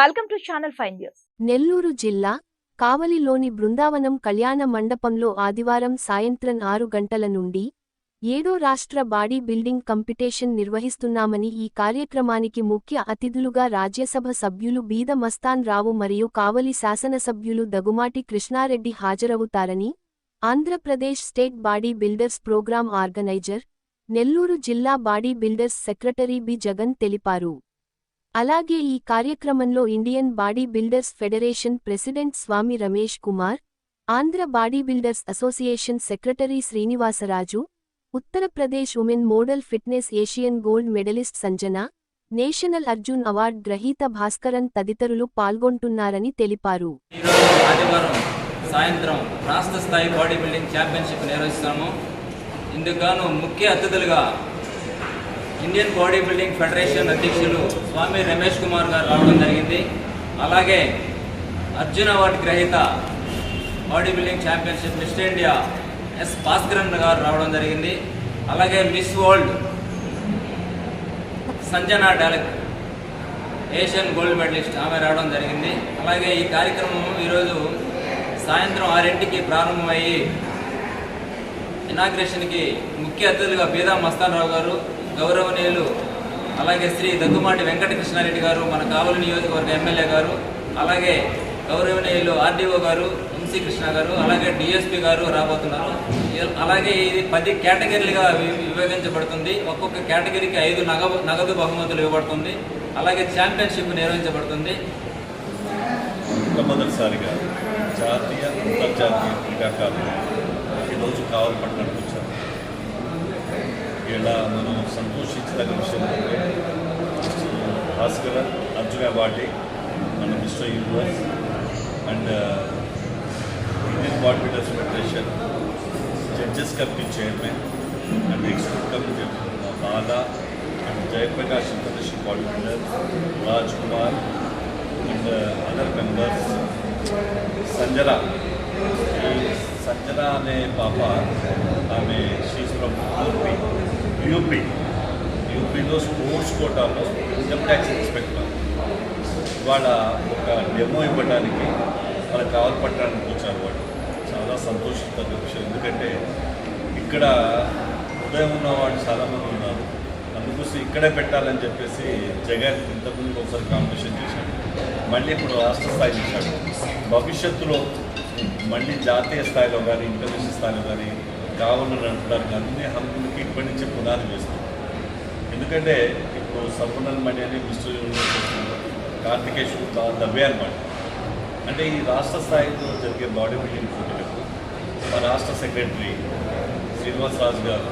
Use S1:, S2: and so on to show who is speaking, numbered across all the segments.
S1: Welcome to channel five news.
S2: Nellore జిల్లా కావలిలోని బృందావనం కళ్యాణ మండపంలో ఆదివారం సాయంత్రం ఆరు గంటల నుండి ఏడో రాష్ట్ర బాడీ బిల్డింగ్ కంపిటీషన్ నిర్వహిస్తున్నామని ఈ కార్యక్రమానికి ముఖ్య అతిథులుగా రాజ్యసభ సభ్యులు బీద మస్తాన్ రావు మరియు కావలి శాసనసభ్యులు Dagumati Krishna Reddy హాజరవుతారని Andhra Pradesh state body builders program organizer Nellore జిల్లా body builders secretary B Jagan తెలిపారు. అలాగే ఈ కార్యక్రమంలో Indian body builders federation president Swamy Ramesh Kumar Andhra body builders association secretary Srinivasaraju Uttar Pradesh women model fitness Asian gold medallist Sanjana national Arjun award గ్రహీత భాస్కరన్ తదితరులు పాల్గొంటున్నారని తెలిపారు.
S3: సాయంత్రం రాష్ట్ర స్థాయి బాడీ బిల్డింగ్ ఛాంపియన్షిప్ నిర్వహిస్తాము. ఇందుకు గాను ముఖ్య అతిథులుగా ఇండియన్ బాడీ బిల్డింగ్ ఫెడరేషన్ అధ్యక్షులు స్వామి రమేష్ కుమార్ గారు రావడం జరిగింది. అలాగే అర్జున అవార్డు గ్రహీత body building championship Mister India S Bhaskaran గారు రావడం జరిగింది. అలాగే Miss World Sanjana Dalak Asian gold medallist ఆమె రావడం జరిగింది. అలాగే ఈ కార్యక్రమం ఈరోజు సాయంత్రం ఆరింటికి ప్రారంభమయ్యి ఇనాగ్రేషన్కి ముఖ్య అతిథులుగా బీదా మస్తానరావు గారు గౌరవనీయులు అలాగే శ్రీ దగ్గుమాటి వెంకటకృష్ణారెడ్డి గారు మన కావలి నియోజకవర్గ ఎమ్మెల్యే గారు అలాగే గౌరవనీయులు ఆర్డీఓ గారు ఎంసీ కృష్ణ గారు అలాగే డిఎస్పి గారు రాబోతున్నారు. అలాగే ఇది పది కేటగిరీలుగా వి- విభజించబడుతుంది. ఒక్కొక్క కేటగిరీకి ఐదు నగ నగదు బహుమతులు ఇవ్వబడుతుంది. అలాగే ఛాంపియన్షిప్ నిర్వహించబడుతుంది.
S4: మొట్టమొదటిసారిగా జాతీయ అంతర్జాతీయ క్రీడాకారులు ఈరోజు కావాలపట్నానికి ఇలా మనం సంతోషించదగిన విషయం ఏంటంటే భాస్కర్ అర్జున అవార్డు మన Mister Universe and Indian body builders federation judges committee chairman and executive committee బాగా and Jayaprakash international body builder Raj Kumar and other members Sanjana ఈ సంజన అనే పాప ఆమె షీస్ ఫ్రమ్ యూపీ. యూపీలో స్పోర్ట్స్ కోటాలో ఇన్కమ్ ట్యాక్స్ ఇన్స్పెక్టర్. వాళ్ళ ఒక demo ఇవ్వడానికి మనకు కావాలపట్టడానికి వచ్చారు వాళ్ళు. చాలా సంతోషిస్తున్న విషయం. ఎందుకంటే ఇక్కడ ఉదయం ఉన్న వాళ్ళు చాలామంది ఉన్నారు. అందుకోసం ఇక్కడే పెట్టాలని చెప్పేసి జగన్ ఇంతకుముందు ఒకసారి కాంపిటీషన్ చేశాడు. మళ్ళీ ఇప్పుడు రాష్ట్ర స్థాయి చేశాడు. భవిష్యత్తులో మళ్ళీ జాతీయ స్థాయిలో కానీ ఇంటర్నేషనల్ స్థాయిలో కానీ కావాలని అంటున్నారు అన్ని హంపులకి ఇప్పటి నుంచే పునాది వేస్తుంది. ఎందుకంటే ఇప్పుడు సంపూర్ణ మణి అని మిస్టర్ యూనివర్సిటీ దవ్వే అనమాట అంటే ఈ రాష్ట్ర స్థాయిలో జరిగే బాడీ బిల్డింగ్ పోటీలకు మా రాష్ట్ర సెక్రటరీ శ్రీనివాస్ రాజు గారు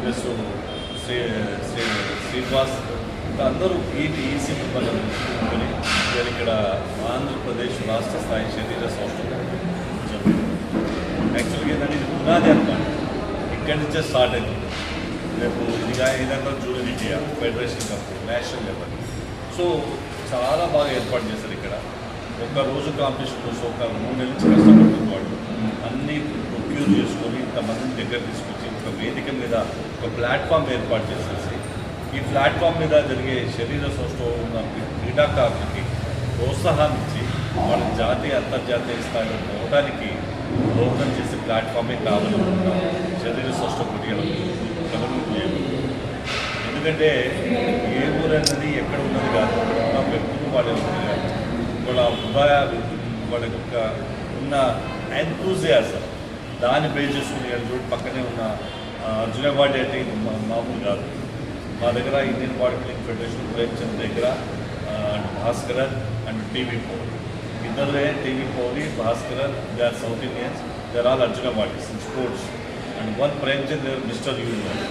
S4: ప్లస్ శ్రీ శ్రీ శ్రీనివాస్ అందరూ ఈ ఈసీ మనం నేను ఇక్కడ ఆంధ్రప్రదేశ్ రాష్ట్ర స్థాయి శరీర సంస్థ. యాక్చువల్గా ఏంటంటే ఇది పునాది అనమాట ఇక్కడి నుంచే స్టార్ట్ అయింది. రేపు ఇదిగా ఏదన్నా junior India federation cup national level. So చాలా బాగా ఏర్పాటు చేశారు ఇక్కడ. ఒక రోజు కాంపిటీషన్ కోసం ఒక మూడు నెలల నుంచి కష్టపడుతుంది వాళ్ళు అన్నీ ప్రొక్యూర్ చేసుకొని ఇంతమందిని దగ్గర తీసుకొచ్చి ఒక వేదిక మీద ఒక ప్లాట్ఫామ్ ఏర్పాటు చేసేసి ఈ ప్లాట్ఫామ్ మీద జరిగే శరీర సంస్థ ఉన్న క్రీడాకారులకి ప్రోత్సాహాన్ని ఇచ్చి వాళ్ళ జాతీయ అంతర్జాతీయ స్థాయిలో పోవడానికి దోహదం చేసే ప్లాట్ఫామే కావాలనుకుంటున్నాం శరీర సంస్థ పోటీలు ఎందుకంటే ఏ ఊరు అన్నది ఎక్కడ ఉన్నది కాదు. ఉన్న వ్యక్తులు వాళ్ళ వాళ్ళ హృదయాలు వాళ్ళ యొక్క ఉన్న ఎంతూజియాసం దాన్ని బేస్ చేసుకుని చూడు పక్కనే ఉన్న అర్జున అవార్డు అయితే ఇది మా- మామూలు కాదు. మా దగ్గర Indian body building federation Premchand దగ్గర and Bhaskaran and TV four. Pauri ఇద్దరులే TV Pauri Bhaskaran they are South Indians they are all Arjuna awards in sports and one Premchand Mister Universe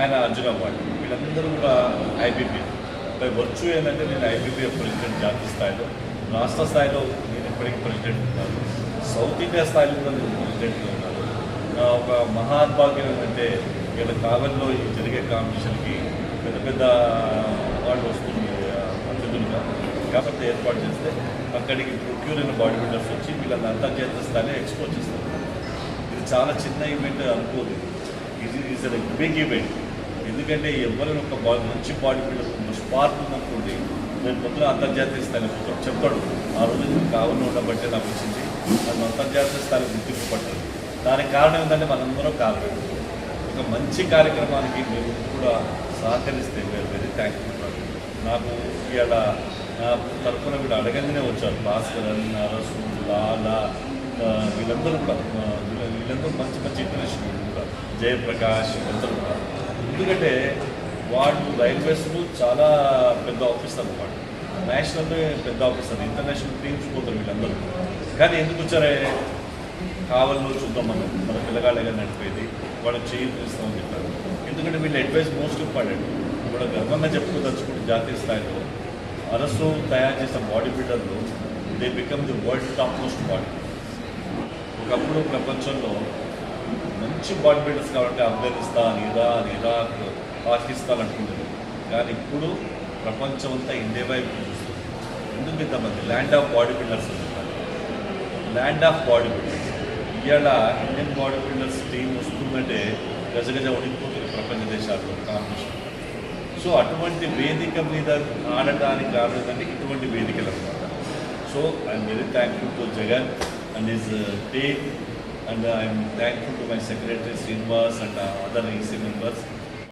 S4: ఆయన అర్జున అవార్డు వీళ్ళందరూ కూడా ఐబీపీ బై వర్చు ఏంటంటే నేను IBP president జాతీయ స్థాయిలో రాష్ట్ర స్థాయిలో నేను ఇప్పటికీ ప్రెసిడెంట్ ఉన్నాను. సౌత్ ఇండియా స్థాయిలో కూడా నేను ప్రెసిడెంట్గా ఉన్నాను. నా ఒక మహాద్భాగ్యం ఏంటంటే ఇక్కడ కావలిలో ఈ జరిగే కాంపిటీషన్కి పెద్ద పెద్ద వాళ్ళు వస్తుంది అతిథులుగా కాబట్టి ఏర్పాటు చేస్తే అక్కడికి ప్రొక్యూర్ అయిన బాడీ బిల్డర్స్ వచ్చి వీళ్ళని అంతర్జాతీయ స్థాయిలో ఎక్స్పోజ్ చేస్తారు. ఇది చాలా చిన్న ఈవెంట్ అనుకోదు ఇది ఈజ్ బిగ్ ఈవెంట్ ఎందుకంటే ఎవరైనా ఒక బాడీ మంచి బాడీ బిల్డర్ స్పార్క్ ఉందనుకోండి నేను మొత్తం అంతర్జాతీయ స్థాయిలో మొత్తం చెప్పాడు ఆ రోజు నేను కావాలని ఉండబట్టే నాకు వచ్చింది నన్ను అంతర్జాతీయ స్థాయిలో గుర్తింపు పట్టాడు దానికి కారణం ఏంటంటే మనందరం కారణం. ఒక మంచి కార్యక్రమానికి మీరు కూడా సహకరిస్తే వేరు వెరీ థ్యాంక్ యూ నాకు ఇవాళ నా తరఫున వీళ్ళు అడగంగానే వచ్చారు భాస్కరన్ నరసు లాలా వీళ్ళందరూ కూడా వీళ్ళందరూ మంచి మంచి ఇంటర్నేషనల్ కూడా. జయప్రకాష్ వీళ్ళందరూ కూడా. ఎందుకంటే వాళ్ళు రైల్వేస్లో చాలా పెద్ద ఆఫీసర్ అనమాట నేషనల్ పెద్ద ఆఫీసర్ ఇంటర్నేషనల్ టీమ్స్ పోతారు వీళ్ళందరూ. కానీ ఎందుకు వచ్చారే? కావాలో చూద్దాం మనం. మన పిల్లగాళ్ళగా నడిపేది. వాళ్ళు చేయి చెప్పారు. ఎందుకంటే వీళ్ళ అడ్వైస్ మోస్ట్ ఇంపార్టెంట్ కూడా గర్వంగా చెప్పుకోదలుచుకుంటే జాతీయ స్థాయిలో అరసు తయారు చేసిన body బిల్డర్లు they become the world top most body ఒకప్పుడు ప్రపంచంలో మంచి బాడీ బిల్డర్స్ కాబట్టి ఆఫ్ఘనిస్తాన్ ఇరాన్ ఇరాక్ పాకిస్తాన్ అనుకుంటుంది కానీ ఇప్పుడు ప్రపంచం అంతా ఇండియా వైపు చూస్తుంది. ఎందుకు ఇంతమంది? ల్యాండ్ ఆఫ్ బాడీ బిల్డర్స్ అంటున్నారు ల్యాండ్ ఆఫ్ బాడీ బిల్డర్స్ ఇవాళ ఇండియన్ బాడీ బిల్డర్స్ టీం వస్తుందంటే గజగజ ఉడికిపోతుంది ప్రపంచ దేశాల్లో. కాంపిటీషన్ సో అటువంటి వేదిక మీద ఆడటానికి కారణం ఇటువంటి వేదికలు అనమాట so I'm very thankful to Jagan and is take and I'm thankful to my secretary Srinivas and other EC members